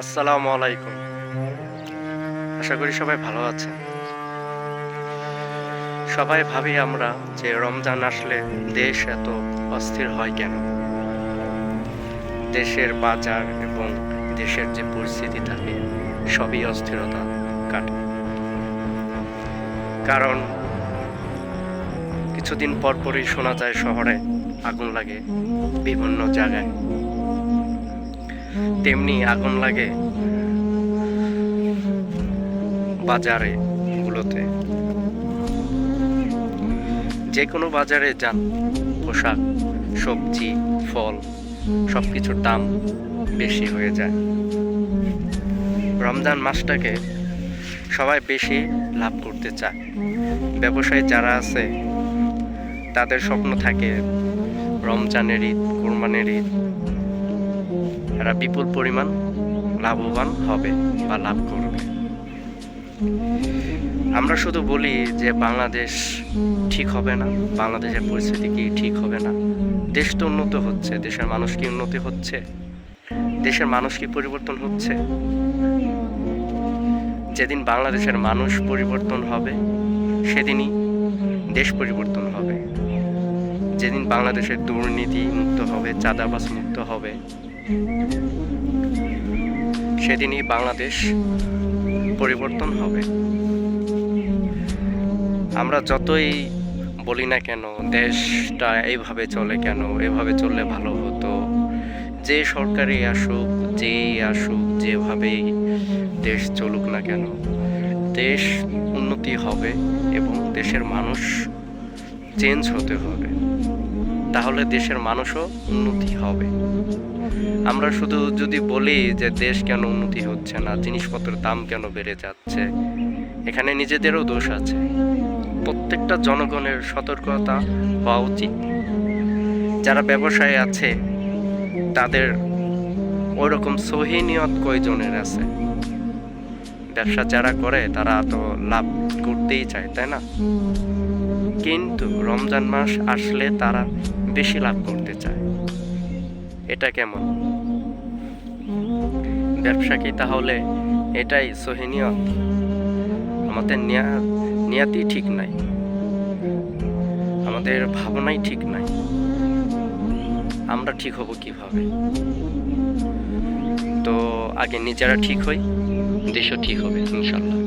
আসসালামু আলাইকুম। আশা করি সবাই ভালো আছেন। সবাই ভাবি আমরা যে রমজান আসলে দেশ এত অস্থির হয় কেন? দেশের বাজার এবং দেশের যে পরিস্থিতি থাকে, সবই অস্থিরতা কাটে। কারণ কিছুদিন পর পরই শোনা যায় শহরে আগুন লাগে বিভিন্ন জায়গায়। তেমনি আগুন লাগে। বাজারে গুলোতে যে কোনো বাজারে যান, পোশাক, সবজি, ফল সব কিছুর দাম বেশি হয়ে যায়। রমজান মাসটাকে সবাই বেশি লাভ করতে চায়। ব্যবসায়ী যারা আছে, তাদের স্বপ্ন থাকে, রমজানের ঈদ, কোরবানের ঈদ এরা বিপুল পরিমাণ লাভবান হবে বা লাভ করবে। আমরা শুধু বলি যে বাংলাদেশ ঠিক হবে না, বাংলাদেশের পরিস্থিতি কি ঠিক হবে না। দেশ তো উন্নত হচ্ছে, দেশের মানুষ কি উন্নতি হচ্ছে, দেশের মানুষ কি পরিবর্তন হচ্ছে? যেদিন বাংলাদেশের মানুষ পরিবর্তন হবে, সেদিনই দেশ পরিবর্তন হবে। যেদিন বাংলাদেশের দুর্নীতি মুক্ত হবে চাঁদাবাস মুক্ত হবে সেদিনই বাংলাদেশ পরিবর্তন হবে। আমরা যতই বলি না কেন, দেশটা এইভাবে চলে কেন, এভাবে চললে ভালো হতো। যে সরকারি আসুক, যেই আসুক, যেভাবেই দেশ চলুক না কেন, দেশ উন্নতি হবে এবং দেশের মানুষ চেঞ্জ হতে হবে। তাহলে দেশের মানুষও উন্নতি হবে। আমরা শুধু যদি বলি যে দেশ কেন উন্নতি হচ্ছে না, জিনিসপত্রের দাম কেন বেড়ে যাচ্ছে, এখানে নিজেদেরও দোষ আছে। প্রত্যেকটা জনগণের সতর্কতা হওয়া উচিত। যারা ব্যবসায় আছে, তাদের ওইরকম সহিনিয়ত কয়জনের আছে? ব্যবসা যারা করে, তারা তো লাভ করতেই চায়, তাই না? কিন্তু রমজান মাস আসলে তারা বেশি লাভ করতে চায়। এটা কেমন? ব্যবসা কি তাহলে এটাই সহিনিয়ত আমাদের নিয়া- নিয়াতি ঠিক নাই। আমাদের ভাবনাই ঠিক নাই। আমরা ঠিক হব কীভাবে? তো আগে নিজেরা ঠিক হই, দেশও ঠিক হবে, ইনশাল্লাহ।